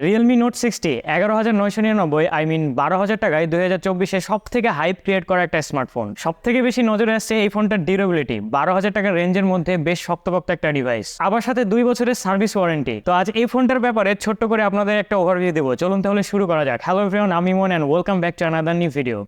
Realme note sixty এগারো হাজার নয়শো নিরানব্বই আই মিন বারো হাজার টাকায় দুই হাজার চব্বিশে সব থেকে হাইপ ক্রিয়েট করা একটা স্মার্টফোন সব থেকে বেশি নজরে আসছে এই ফোনটার ডিউরেবিলিটি বারো হাজার টাকার রেঞ্জের মধ্যে বেশ শক্তপক্ত একটা ডিভাইস আবার সাথে দুই বছরের সার্ভিস ওয়ারেন্টি তো আজ এই ফোনটার ব্যাপারে ছোট্ট করে আপনাদের একটা ওভারভিউ দেবো। চলুন তাহলে শুরু করা যাক। হ্যালো ফ্রেন আমি মন and welcome back to another new video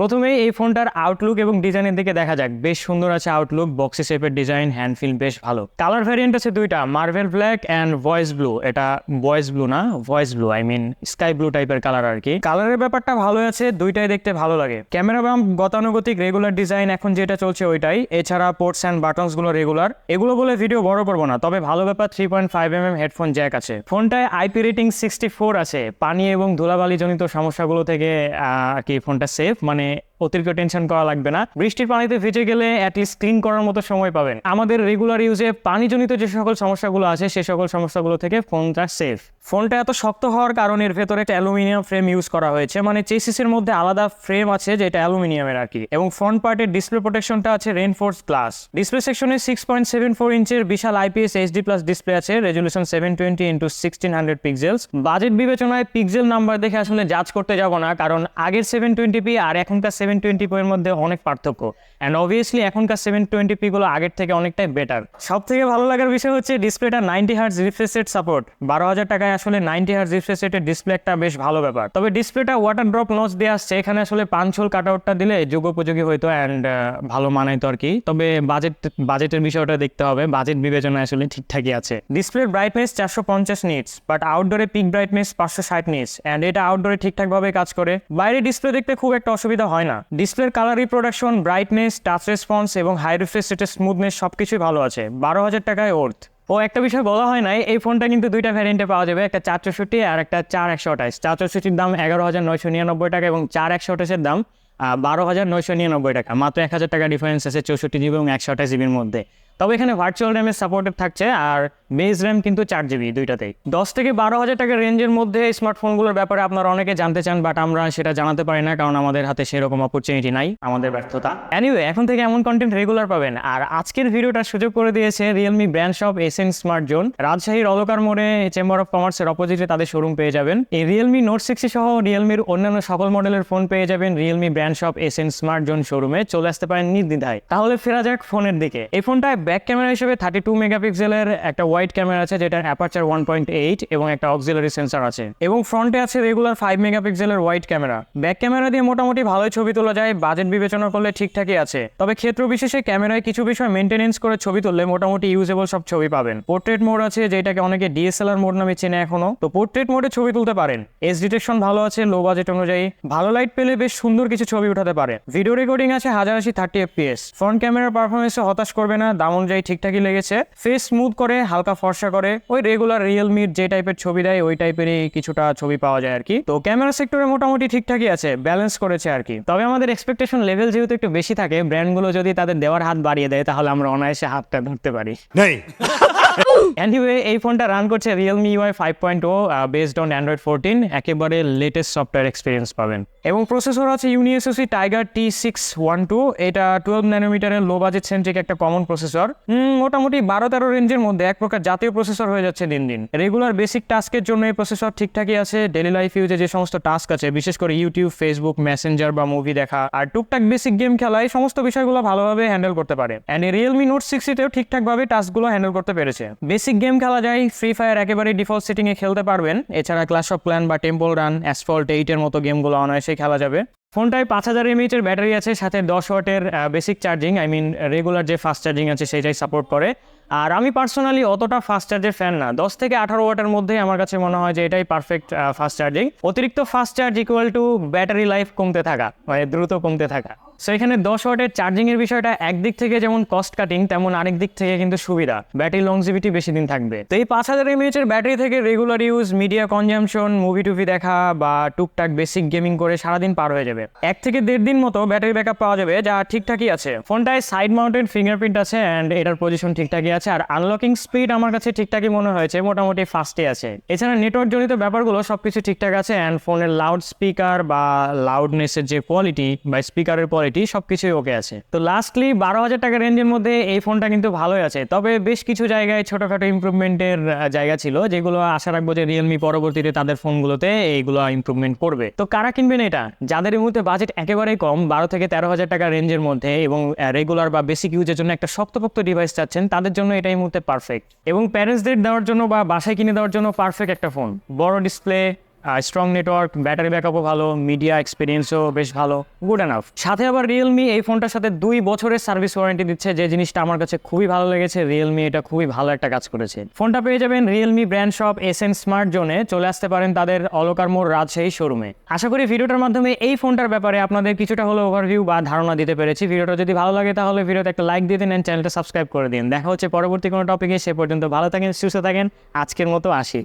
প্রথমেই এই ফোনটার আউটলুক এবং ডিজাইনের দিকে দেখা যাক। বেশ সুন্দর আছে আউটলুক বক্সি শেপের ডিজাইন হ্যান্ড ফিল বেশ ভালো। কালার ভ্যারিয়েন্ট আছে দুইটা marvel black and voice blue এটা ভয়েস ব্লু না voice blue I mean sky blue টাইপের কালার আর কি। কালারের ব্যাপারটা ভালো আছে, দুইটাই দেখতে ভালো লাগে। ক্যামেরা বাম গতানুগতিক রেগুলার ডিজাইন এখন যেটা চলছে ওইটাই। এছাড়া পোর্টস অ্যান্ড বাটনসগুলো রেগুলার এগুলো বলে ভিডিও বড় করব না, তবে ভালো ব্যাপার three point five M M headphone jack আছে। ফোনটায় আইপি রেটিং সিক্সটি ফোর আছে। পানি এবং ধুলাবালি জনিত সমস্যাগুলো থেকে আর কি, ফোনটা সেফ মানে my অতিরিক্ত টেনশন করা লাগবে না। বৃষ্টির পানিতে ভিজে গেলে অ্যাটলিস্ট ক্লিন করার মতো সময় পাবেন। আমাদের রেগুলার ইউজে পানিজনিত যে সকল সমস্যাগুলো আছে, সে সকল সমস্যাগুলো থেকে ফোনটা সেফ ফোনটা এত শক্ত হওয়ার কারণে এর ভেতরে একটা অ্যালুমিনিয়াম ফ্রেম ইউজ করা হয়েছে। মানে চেসিসের মধ্যে আলাদা ফ্রেম আছে যেটা অ্যালুমিনিয়ামের আর কি। এবং ফ্রন্ট পার্টের ডিসপ্লে প্রোটেকশনটা আছে রেনফোর্স গ্লাস ডিসপ্লে সেকশনে সিক্স পয়েন্ট সেভেন ফোর ইঞ্চের বিশাল আইপিএস এইচডি প্লাস ডিসপ্লে আছে resolution seven twenty into sixteen hundred pixels budget বিবেচনায় পিক্সেল নাম্বার দেখে আসলে জাজ করতে যাব না, কারণ আগের সেভেন টোয়েন্টি পি আর এখনকার সেভেন টোয়েন্টি পি এর মধ্যে অনেক পার্থক্য। অ্যান্ড অবভিয়াসলি এখনকার সেভেন টোয়েন্টি পি গুলো আগের থেকে অনেকটাই বেটার সব থেকে ভালো লাগার বিষয় হচ্ছে ডিসপ্লেটা ninety hertz refresh rate support বারো হাজার টাকায় আসলে নাইনটি হার্স রিফ্রেশ রেটের ডিসপ্লে একটা বেশ ভালো ব্যাপার। তবে ডিসপ্লেটা ওয়াটার ড্রপ নচ দিয়ে আসছে। এখানে আসলে পাঁচশোল কাট আউটটা দিলে যুগোপযোগী হইতো অ্যান্ড ভালো মানাইতো আর কি। তবে বাজেট বাজেটের বিষয়টা দেখতে হবে। বাজেট বিবেচনায় আসলে ঠিকঠাকই আছে। ডিসপ্লের ব্রাইটনেস চারশো পঞ্চাশ নিটস বাট আউটডোরে পিক ব্রাইটনেস পাঁচশো ষাট নিটস অ্যান্ড এটা আউটডোরে ঠিকঠাকভাবে কাজ করে। বাইরে ডিসপ্লে দেখতে খুব একটা অসুবিধা হয় না। ডিসপ্লের colour reproduction brightness touch response এবং হাই রিফ্রেশ রেটের স্মুথনেস সব কিছুই ভালো আছে। বারো হাজার টাকায় ওর্থ ও একটা বিষয় বলা হয় নাই, এই ফোনটা কিন্তু দুইটা ভ্যারিয়েন্টে পাওয়া যাবে, একটা চার চৌষট্টি আর একটা চার একশো আঠাশ। চার চৌষট্টির দাম এগারো হাজার নয়শো নিরানব্বই টাকা এবং চার একশো আঠাশের দাম বারো হাজার নয়শো নিরানব্বই টাকা। মাত্র এক হাজার টাকা ডিফারেন্স আছে চৌষট্টি জিবি এবং একশো আঠাশ জিবির মধ্যে। তবে এখানে ভার্চুয়াল র্যামের সাপোর্টেড থাকছে আর বেস র্যাম কিন্তু চার জিবি দুইটাতেই। দশ থেকে বারো হাজার টাকার রেঞ্জের মধ্যে স্মার্টফোনগুলোর ব্যাপারে আপনারা অনেকে জানতে চান বাট আমরা সেটা জানাতে পারি না, কারণ আমাদের হাতে সেরকম অপরচুনিটি নাই, আমাদের ব্যর্থতা। এনিওয়ে এখন থেকে এমন কন্টেন্ট রেগুলার পাবেন, আর আজকের ভিডিওটার সুযোগ করে দিয়েছে Realme brand shop SN smart zone রাজশাহীর অলকার মোড়ে চেম্বার অফ কমার্সের অপোজিটে তাদের শোরুম পেয়ে যাবেন। এই রিয়েলমি নোট সিক্সটি সহ রিয়েলমির অন্যান্য সকল মডেলের ফোন পেয়ে যাবেন Realme brand shop SN smart zone শোরুমে চলে আসতে পারেন নির্দ্বিধায়। তাহলে ফেরা যাক ফোনের দিকে। এই ফোনটায় ব্যাক ক্যামেরা হিসেবে থার্টি টু মেগাপিক্সেলের একটা ওয়াইড ক্যামেরা আছে, যেটার অ্যাপারচার ওয়ান পয়েন্ট এইট এবং একটা অক্সিলারি সেন্সার আছে। এবং ফ্রন্টে আছে রেগুলার ফাইভ মেগাপিক্সেলের ওয়াইড ক্যামেরা ব্যাক ক্যামেরা দিয়ে মোটামুটি ভালোই ছবি তোলা যায় বাজেট বিবেচনা করলে ঠিকঠাকই আছে। তবে ক্ষেত্র বিশেষে ক্যামেরায় কিছু বিষয় মেনটেনেন্স করে ছবি তুললে মোটামুটি ইউজেবল সব ছবি পাবেন। পোর্ট্রেট মোড আছে, যেটাকে অনেকে ডিএসএলআর মোড নামে চেনে এখনও। তো পোর্ট্রেট মোডে ছবি তুলতে পারেন। এস ডিটেকশন ভালো আছে লো বাজেট অনুযায়ী। ভালো লাইট পেলে বেশ সুন্দর কিছু ছবি উঠাতে পারে। ভিডিও রেকর্ডিং আছে হাজার আশি থার্টি এফপিএস ফ্রন্ট ক্যামেরার পারফরমেন্সে হতাশ করবে না, দাম অনুযায়ী ঠিকঠাকই লেগেছে। ফেস স্মুথ করে, হালকা ফর্সা করে, ওই রেগুলার রিয়েলমির যে টাইপের ছবি দেয়, ওই টাইপেরই কিছুটা ছবি পাওয়া যায় আর কি তো ক্যামেরা সেক্টরে মোটামুটি ঠিকঠাকই আছে ব্যালেন্স করেছে আর কি তবে আমাদের এক্সপেকটেশন লেভেল যেহেতু একটু বেশি থাকে ব্র্যান্ডগুলো যদি তাদের দেওয়ার হাত বাড়িয়ে দেয়, তাহলে আমরা অনায়াসে হাতটা ধরতে পারি। এনিওয়ে এই ফোনটা রান করছে Realme UI five point O based on Android fourteen একেবারে লেটেস্ট সফটওয়্যার এক্সপিরিয়েন্স পাবেন। এবং প্রসেসর আছে UNISOC Tiger T six one two এটা টুয়েলভ ন্যানোমিটারের লো বাজেট সেন্ট্রিক একটা কমন প্রসেসর মোটামুটি বারো তেরো রেঞ্জের মধ্যে এক প্রকার জাতীয় প্রসেসর হয়ে যাচ্ছে দিন দিন। রেগুলার বেসিক টাস্কের জন্য এই প্রসেসর ঠিকঠাকই আছে ডেলি লাইফ ইউজে যে সমস্ত টাস্ক আছে, বিশেষ করে ইউটিউব ফেসবুক মেসেঞ্জার বা মুভি দেখা, আর টুকটাক বেসিক গেম খেলা এই সমস্ত বিষয়গুলো ভালোভাবে হ্যান্ডেল করতে পারে। অ্যান্ড রিয়েলমি নোট সিক্সটিতেও ঠিকঠাকভাবে টাস্কগুলো হ্যান্ডেল করতে পেরেছে। বেসিক গেম খেলা যায় ফ্রি ফায়ার একেবারে ডিফল্ট সেটিংয়ে খেলতে পারবেন। এছাড়া ক্লাস অফ প্ল্যান বা টেম্পল রান অ্যাসফল্ট এইটের মতো গেমগুলো অনায়াসে খেলা যাবে। ফোনটায় পাঁচ হাজার এমএইচ এর ব্যাটারি আছে, সাথে দশ ওয়াটের basic charging I mean regular যে ফাস্ট চার্জিং আছে সেটাই সাপোর্ট করে। আর আমি পার্সোনালি অতটা ফাস্ট চার্জের ফ্যান না। দশ থেকে আঠারো ওয়াটের মধ্যে আমার কাছে মনে হয় যে এটাই পারফেক্ট ফাস্ট চার্জিং অতিরিক্ত fast charge equal to battery life কমতে থাকা মানে দ্রুত কমতে থাকা। সো এখানে দশ ওয়াটের চার্জিং এর বিষয়টা একদিক থেকে যেমন কস্ট কাটিং তেমন আরেক দিক থেকে কিন্তু সুবিধা। ব্যাটারি লংজিভিটি বেশি দিন থাকবে। তো এই পাঁচ হাজার এমএএচ এর ব্যাটারি থেকে regular use media consumption movie টুভি দেখা বা টুকটাক বেসিক গেমিং করে সারাদিন পার হয়ে যাবে। এক থেকে দেড় দিন মতো ব্যাটারি ব্যাকআপ পাওয়া যাবে, যা ঠিকঠাকই আছে। ফোনটায় সাইড মাউন্টেড ফিঙ্গারপ্রিন্ট আছে অ্যান্ড এটার পজিশন ঠিকঠাকই আছে আর আনলকিং স্পিড আমার কাছে ঠিকঠাকই মনে হয়েছে, মোটামুটি ফাস্টে আছে। এছাড়া নেটওয়ার্ক জনিত ব্যাপারগুলো সবকিছু ঠিকঠাক আছে অ্যান্ড ফোনের লাউড স্পিকার বা লাউডনেসের যে কোয়ালিটি বা স্পিকারের কোয়ালিটি সবকিছুই ওকে আছে। তো লাস্টলি বারো হাজার টাকা রেঞ্জের মধ্যে এই ফোনটা কিন্তু ভালোই আছে। তবে বেশ কিছু জায়গায় ছোটখাটো ইমপ্রুভমেন্টের জায়গা ছিল, যেগুলো আশা রাখব যে রিয়েলমি পরবর্তীতে তাদের ফোনগুলোতে এইগুলো ইমপ্রুভমেন্ট করবে। তো কারা কিনবেন এটা? যাদের এই মুহূর্তে বাজেট একেবারেই কম, বারো থেকে তেরো হাজার টাকা রেঞ্জের মধ্যে এবং রেগুলার বা বেসিক ইউজের জন্য একটা শক্তপোক্ত ডিভাইস চাচ্ছেন, তাদের জন্য এটা এই মুহূর্তে পারফেক্ট এবং প্যারেন্টসদের দেওয়ার জন্য বা বাসায় কিনে দেওয়ার জন্য পারফেক্ট একটা ফোন বড় ডিসপ্লে স্ট্রং নেটওয়ার্ক ব্যাটারি ব্যাকআপও ভালো মিডিয়া এক্সপিরিয়েন্সও বেশ ভালো গুড এনাফ সাথে আবার রিয়েলমি এই ফোনটার সাথে দুই বছরের সার্ভিস ওয়ারেন্টি দিচ্ছে, যে জিনিসটা আমার কাছে খুবই ভালো লেগেছে রিয়েলমি এটা খুবই ভালো একটা কাজ করেছে। ফোনটা পেয়ে যাবেন Realme brand shop S N smart জোনে চলে আসতে পারেন তাদের অলকার মোড় রাজশাহী শোরুমে আশা করি ভিডিওটার মাধ্যমে এই ফোনটার ব্যাপারে আপনাদের কিছুটা হলো ওভারভিউ বা ধারণা দিতে পেরেছি। ভিডিওটা যদি ভালো লাগে তাহলে ভিডিওতে একটা লাইক দিয়ে দিন চ্যানেলটা সাবস্ক্রাইব করে দিন। দেখা হচ্ছে পরবর্তী কোনো টপিকে সে পর্যন্ত ভালো থাকেন, সুস্থ থাকেন, আজকের মতো আসি।